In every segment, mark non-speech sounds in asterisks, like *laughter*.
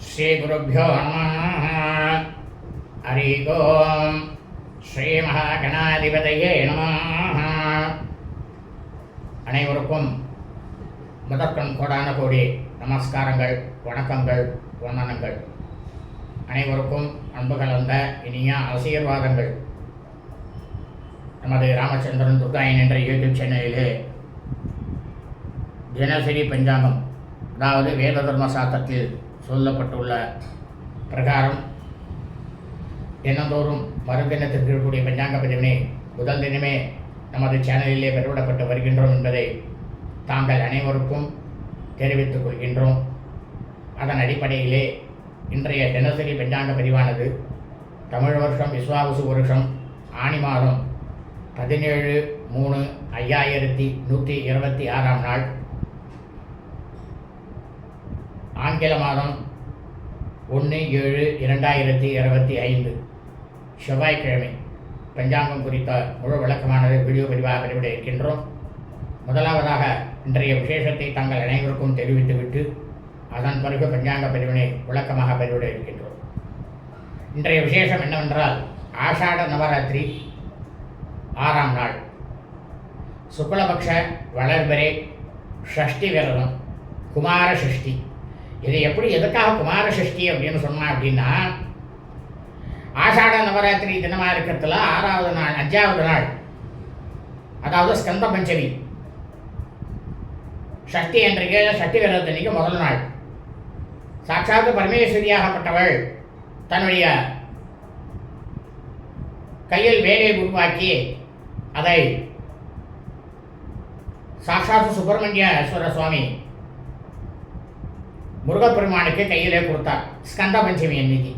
ஸ்ரீகுருப்போ நம. ஹரி ஓம். ஸ்ரீமகாகணாதிபதையே நம. அனைவருக்கும் முதற்கண் கோடான கோடி நமஸ்காரங்கள் வணக்கங்கள் வந்தனங்கள். அனைவருக்கும் அன்பு கலந்த இனிய ஆசீர்வாதங்கள். நமது ராமச்சந்திரன் துர்காயன் என்ற யூடியூப் சேனலிலே தினசரி பஞ்சாங்கம் அதாவது வேத தர்ம சாத்திரத்தில் சொல்லப்பட்டுள்ள பிரகாரம் தினந்தோறும் மறுதினத்திற்கு இருக்கக்கூடிய பஞ்சாங்க பதிவினை முதல் தினமே நமது சேனலிலே பெறவிடப்பட்டு வருகின்றோம் என்பதை தாங்கள் அனைவருக்கும் தெரிவித்துக் கொள்கின்றோம். அதன் அடிப்படையிலே இன்றைய தினசரி பஞ்சாங்க பதிவானது தமிழ் வருஷம் விஸ்வாவசு வருஷம் ஆணி மாதம் பதினேழு மூணு ஐயாயிரத்தி நூற்றி இருபத்தி ஆறாம் நாள். ஆங்கில மாதம் ஒன்று ஏழு இரண்டாயிரத்தி இருபத்தி ஐந்து. செவ்வாய்க்கிழமை பஞ்சாங்கம் குறித்த முழு விளக்கமானது வீடியோ பதிவாக பதிவிட இருக்கின்றோம். முதலாவதாக இன்றைய விசேஷத்தை தாங்கள் அனைவருக்கும் தெரிவித்துவிட்டு அதன் பிறகு பஞ்சாங்க பதிவினை விளக்கமாக பதிவிட இருக்கின்றோம். இன்றைய விசேஷம் என்னவென்றால் ஆஷாட நவராத்திரி ஆறாம் நாள். சுக்லபக்ஷ வளர்பரே ஷஷ்டி விரதம் குமார ஷஷ்டி இது எப்படி எதுக்காக குமார சஷ்டி அப்படின்னு சொன்னா அப்படின்னா ஆஷாட நவராத்திரி தினமாக இருக்கிறதுல ஆறாவது நாள் அஞ்சாவது நாள் அதாவது ஸ்கந்த பஞ்சமி சஷ்டி என்றைக்கு சஷ்டி விரதத்தன்னைக்கு முதல் நாள். சாட்சாத்து பரமேஸ்வரியாகப்பட்டவள் தன்னுடைய கையில் வேலையை உருவாக்கி அதை சாட்சாத்து சுப்பிரமணியேஸ்வர சுவாமி முருகப்பெருமானுக்கு கையிலே கொடுத்தார். ஸ்கந்த பஞ்சமி அன்னைக்கு.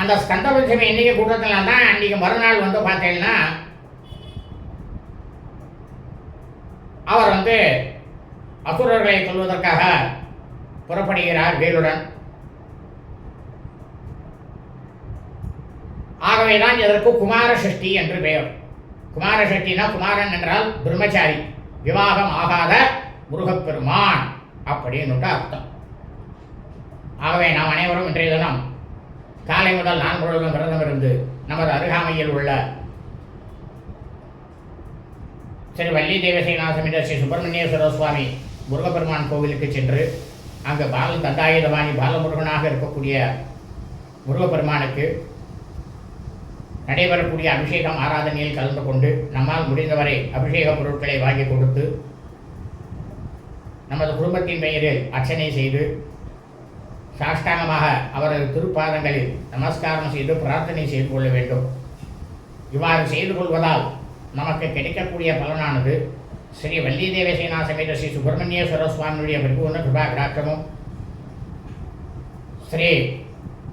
அந்த ஸ்கந்த பஞ்சமி அன்னைக்கு கொடுத்ததுனால தான் அன்னைக்கு மறுநாள் வந்து பார்த்தீங்கன்னா அவர் வந்து அசுரர்களை கொள்வதற்காக புறப்படுகிறார் வேலுடன். ஆகவேதான் இதற்கு குமார சஷ்டி என்று பெயர். குமார சஷ்டினா குமாரன் என்றால் பிரம்மச்சாரி. விவாகம் ஆகாத முருகப்பெருமான் அப்படின்னுட்டு அர்த்தம். ஆகவே நாம் அனைவரும் இன்றைய தினம் காலை முதல் நான் முழுவதும் விரதம் இருந்து நமது அருகாமையில் உள்ள ஸ்ரீ வள்ளி தேவசேனாசமித ஸ்ரீ சுப்பிரமணியேஸ்வர சுவாமி முருகப்பெருமான் கோவிலுக்கு சென்று அங்கு பால தண்டாயுதவாணி பாலமுருகனாக இருக்கக்கூடிய முருகப்பெருமானுக்கு நடைபெறக்கூடிய அபிஷேகம் ஆராதனையில் கலந்து கொண்டு நம்மால் முடிந்தவரை அபிஷேக பொருட்களை வாங்கி கொடுத்து நமது குடும்பத்தின் பெயரில் அர்ச்சனை செய்து சாஷ்டாங்கமாக அவரது திருப்பாதங்களில் நமஸ்காரம் செய்து பிரார்த்தனை செய்து கொள்ள வேண்டும். இவ்வாறு செய்து கொள்வதால் நமக்கு கிடைக்கக்கூடிய பலனானது ஸ்ரீ வள்ளி தேவசேனா சமேத ஸ்ரீ சுப்பிரமணியேஸ்வர சுவாமியுடைய பரிபூர்ண கிருபா கடாட்சமும் ஸ்ரீ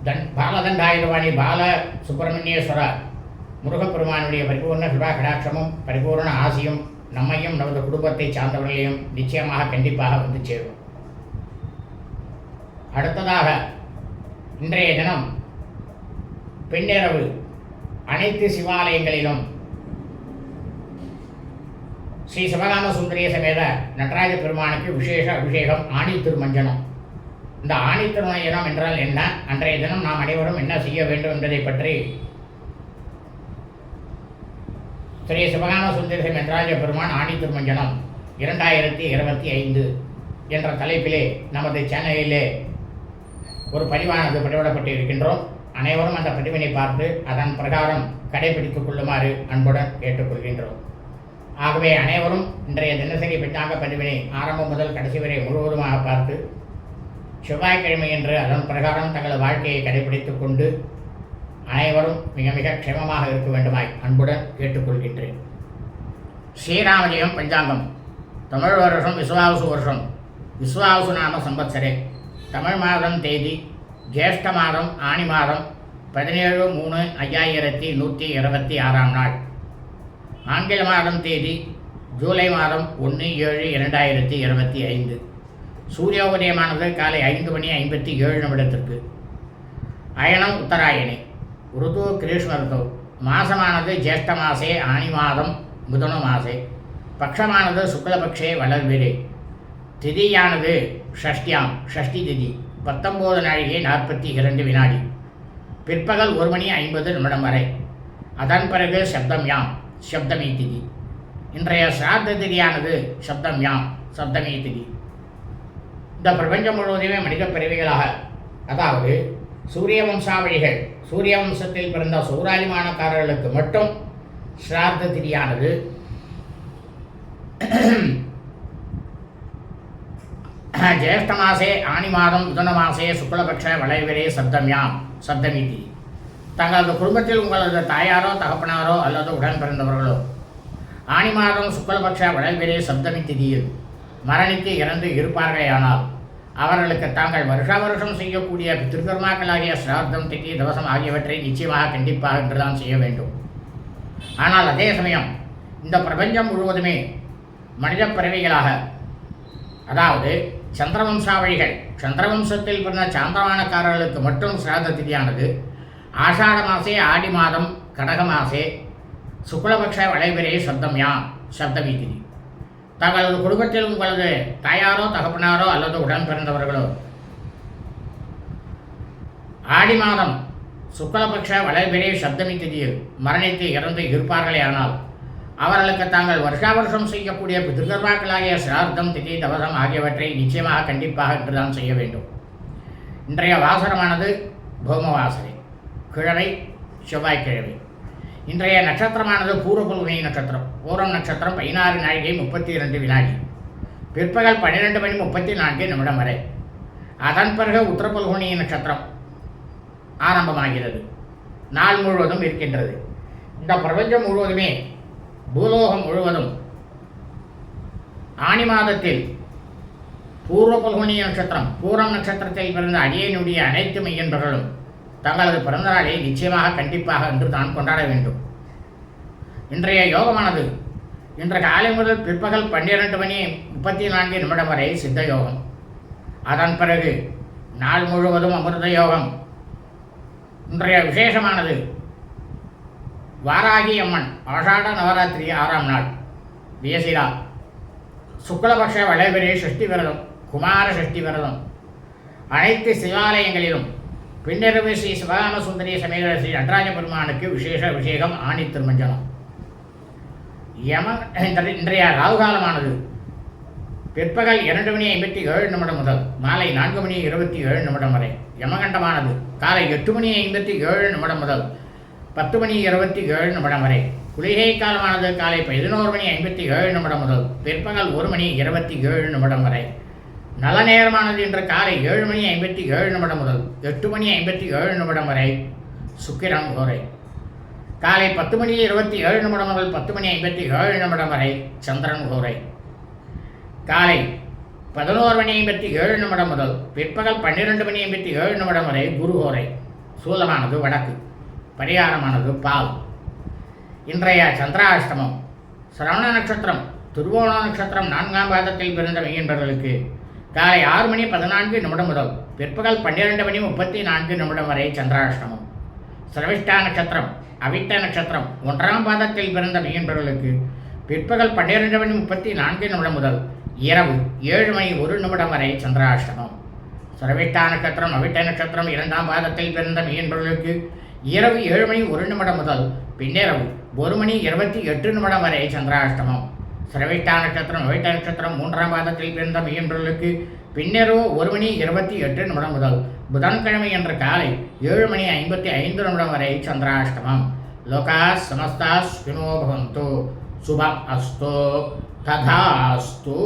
தன் பாலதண்டாயுதவாணி பால சுப்பிரமணியேஸ்வர முருகப்பெருமானுடைய பரிபூர்ண கிருபா கடாட்சமும் பரிபூர்ண ஆசியும் நம்மையும் நமது குடும்பத்தை சார்ந்தவர்களையும் நிச்சயமாக கண்டிப்பாக வந்து சேரும். அடுத்ததாக இன்றைய தினம் பின்னிரவு அனைத்து சிவாலயங்களிலும் ஸ்ரீ சிவகாம சுந்தரிய சமேத நடராஜ பெருமானுக்கு விசேஷ அபிஷேகம் ஆணி திருமஞ்சனம். இந்த ஆணி திருமஞ்சனம் என்றால் என்ன? அன்றைய தினம் நாம் அனைவரும் என்ன செய்ய வேண்டும் என்பதை பற்றி ஸ்ரீ சிவகாம சுந்தரிசம் என்றாஜ பெருமான் ஆணி திருமஞ்சனம் இரண்டாயிரத்தி இருபத்தி ஐந்து என்ற தலைப்பிலே நமது சேனலிலே ஒரு பதிவானது பதிவிடப்பட்டு இருக்கின்றோம் அனைவரும் அந்த பதிவினை பார்த்து அதன் பிரகாரம் கடைபிடித்துக் கொள்ளுமாறு அன்புடன் கேட்டுக்கொள்கின்றோம். ஆகவே அனைவரும் இன்றைய தினசரி பெற்றாங்க பதிவினை ஆரம்பம் முதல் கடைசி வரை முழுவதுமாக பார்த்து செவ்வாய்க்கிழமை என்று அதன் பிரகாரம் தங்களது வாழ்க்கையை கடைபிடித்துக் கொண்டு அனைவரும் மிக மிக க்ஷேமமாக இருக்க வேண்டுமாய் அன்புடன் கேட்டுக்கொள்கின்றேன். ஸ்ரீராமஜெயம் பஞ்சாங்கம். தமிழ் வருஷம் விஸ்வாவசு வருஷம். விஸ்வாவசு நாம சம்பத்சரே. தமிழ் மாதம் தேதி ஜேஷ்ட மாதம் ஆணி மாதம் பதினேழு மூணு ஐயாயிரத்தி நூற்றி இருபத்தி ஆறாம் நாள். ஆங்கில மாதம் தேதி ஜூலை மாதம் ஒன்று ஏழு இரண்டாயிரத்தி இருபத்தி ஐந்து. சூரிய உதயமானது காலை ஐந்து மணி ஐம்பத்தி ஏழு நிமிடத்திற்கு. அயனம் உத்தராயணி. ருது கிரீஷ்ம ருது மாசமானது ஜேஷ்ட மாசே ஆணி மாதம் புதன மாசே பக்ஷமானது சுக்லபக்ஷே வளர்பிரே திதியானது ஷஷ்டியாம் ஷஷ்டி திதி பத்தொம்போது நாழிகை நாற்பத்தி இரண்டு வினாடி பிற்பகல் ஒரு மணி ஐம்பது நிமிடம் வரை அதன் பிறகு சப்தம் யாம் சப்தமி திதி இன்றைய சிராத்த திதியானது சப்தம் யாம் சப்தமி திதி இந்த பிரபஞ்சம் முழுவதுமே மனித பிறவிகளாக அதாவது சூரிய வம்சாவளிகள் சூரிய வம்சத்தில் பிறந்த சௌராதிமானக்காரர்களுக்கு மட்டும் ஸ்ரார்த்த திதியானது *clears throat* ஜேஷ்ட மாசே ஆனி மாதம் புதன மாசே சுக்லபக்ஷ வளைவிலே சப்தம்யாம் சப்தமிதி. தங்களது குடும்பத்தில் உங்களது தாயாரோ தகப்பனாரோ அல்லது உடன் பிறந்தவர்களோ. ஆனி மாதம் சுக்லபக்ஷ வளைவிலே சப்தமி திதியில் மரணித்து இறந்து இருப்பார்களேயானால் அவர்களுக்கு தாங்கள் வருஷா வருஷம் செய்யக்கூடிய திருக்கர்மாக்களாகிய சிரார்த்தம் திதி தவசம் ஆகியவற்றை நிச்சயமாக கண்டிப்பாக என்றுதான் செய்ய வேண்டும். ஆனால் அதே சமயம் இந்த பிரபஞ்சம் முழுவதுமே மனித பிறவிகளாக அதாவது சந்திரவம்சாவழிகள் சந்திரவம்சத்தில் பிறந்த சாந்திரமானக்காரர்களுக்கு மட்டும் சிராத திதியானது ஆஷாட மாசே ஆடி மாதம் கடக மாசே சுக்லபக்ஷ வளைவரே சப்தம் யா சப்தமி திதி தங்களது குடும்பத்தில் உங்களது தாயாரோ தகப்பனாரோ அல்லது உடன் பிறந்தவர்களோ ஆடி மாதம் சுக்லபக்ஷ வளைபிரே சப்தமி திதியில் மரணித்து இறந்து இருப்பார்களே ஆனால் அவர்களுக்கு தாங்கள் வருஷா வருஷம் செய்யக்கூடிய பிதர்வாக்களாகிய சிரார்த்தம் திதி தவசம் ஆகியவற்றை நிச்சயமாக கண்டிப்பாக இன்றுதான் செய்ய வேண்டும். இன்றைய வாசனமானது பௌமவாசனை கிழமை செவ்வாய்க்கிழமை. இன்றைய நட்சத்திரமானது பூர்வபுல்வனி நட்சத்திரம். பூரம் நட்சத்திரம் பதினாறு நாழிகை முப்பத்தி இரண்டு வினாடி. பிற்பகல் பன்னிரெண்டு மணி முப்பத்தி நான்கு நிமிடம் வரை. அதன் பிறகு உத்தரபுல்குனி நட்சத்திரம் ஆரம்பமாகிறது. நாள் முழுவதும் இருக்கின்றது. இந்த பிரபஞ்சம் முழுவதுமே பூலோகம் முழுவதும் ஆனி மாதத்தில் பூர்வ பல்குனி நட்சத்திரம் பூரம் நட்சத்திரத்தில் பிறந்த அடியனுடைய அனைத்து மையன்பர்களும் தங்களது பிறந்தநாளை நிச்சயமாக கண்டிப்பாக என்று தான் கொண்டாட வேண்டும். இன்றைய யோகமானது இன்று காலை முதல் பிற்பகல் பன்னிரண்டு மணி முப்பத்தி நான்கு நிமிடம் வரை சித்த யோகம். அதன் பிறகு நாள் முழுவதும் அமிர்த யோகம். இன்றைய விசேஷமானது வாராகி அம்மன் ஆஷாட நவராத்திரி ஆறாம் நாள் வியசிரா சுக்லபக்ஷ வளைவரே சஷ்டி விரதம் குமார சஷ்டி விரதம். அனைத்து சிவாலயங்களிலும் பின்னிரவு ஸ்ரீ சிவகாம சமேத ஸ்ரீ நடராஜ பெருமானுக்கு விசேஷ அபிஷேகம் ஆணி திருமஞ்சனம் யம இன்றைய- இன்றைய ராகுகாலமானது. பிற்பகல் இரண்டு மணி ஐம்பத்தி ஏழு நிமிடம் முதல் மாலை நான்கு மணி இருபத்தி ஏழு நிமிடம் வரை யமகண்டமானது. காலை எட்டு மணி ஐம்பத்தி ஏழு நிமிடம் முதல் பத்து மணி இருபத்தி ஏழு நிமிடம் வரை. குளிகை காலமானது காலை பதினோரு மணி ஐம்பத்தி ஏழு நிமிடம் முதல் பிற்பகல் ஒரு மணி இருபத்தி ஏழு நிமிடம் வரை. நல்ல நேரமானது இன்று காலை ஏழு மணி ஐம்பத்தி ஏழு நிமிடம் முதல் எட்டு மணி ஐம்பத்தி ஏழு நிமிடம் வரை சுக்கிரம் கோரை காலை பத்து மணி இருபத்தி ஏழு நிமிடம் முதல் பத்து மணி ஐம்பத்தி ஏழு நிமிடம் வரை சந்திரன் கோரை காலை பதினோரு மணி ஐம்பத்தி ஏழு நிமிடம் முதல் பிற்பகல் பன்னிரெண்டு மணி ஐம்பத்தி ஏழு நிமிடம் வரை குரு கோரை சூலமானது வடக்கு பரிகாரமானது பால். இன்றைய சந்திராஷ்டமம் சிரவண நட்சத்திரம் திருவோண நட்சத்திரம் நான்காம் பாதத்தில் பிறந்த மெய்யன்பர்களுக்கு காலை ஆறு மணி பதினான்கு நிமிடம் முதல் பிற்பகல் பன்னிரெண்டு மணி முப்பத்தி நான்கு நிமிடம் வரை சந்திராஷ்டமம். சிரவிஷ்டா நட்சத்திரம் அவிட்ட நட்சத்திரம் ஒன்றாம் பாதத்தில் பிறந்த மீன்பர்களுக்கு பிற்பகல் பன்னிரெண்டு மணி முப்பத்தி நான்கு நிமிடம் முதல் இரவு ஏழு மணி ஒரு நிமிடம் வரை சந்திராஷ்டமம். சிரவிஷ்டா நட்சத்திரம் அவிட்ட நட்சத்திரம் இரண்டாம் பாதத்தில் பிறந்த மீன்பர்களுக்கு இரவு ஏழு மணி ஒரு நிமிடம் முதல் பின்னிரவு ஒரு மணி இருபத்தி எட்டு நிமிடம் வரை சந்திராஷ்டமம். சிரவிஷ்டா நட்சத்திரம் அவிட்ட நட்சத்திரம் மூன்றாம் பாதத்தில் பிறந்த மெய்யன்பர்களுக்கு பின்னரோ ஒரு மணி இருபத்தி எட்டு நிமிடம் முதல் புதன்கிழமை என்ற காலை ஏழு மணி ஐம்பத்தி ஐந்து நிமிடம் வரை சந்திராஷ்டமம். லோகா சமஸ்தா ஸ்வினோ பவந்து. சுபம் அஸ்தோ. ததாஸ்தோ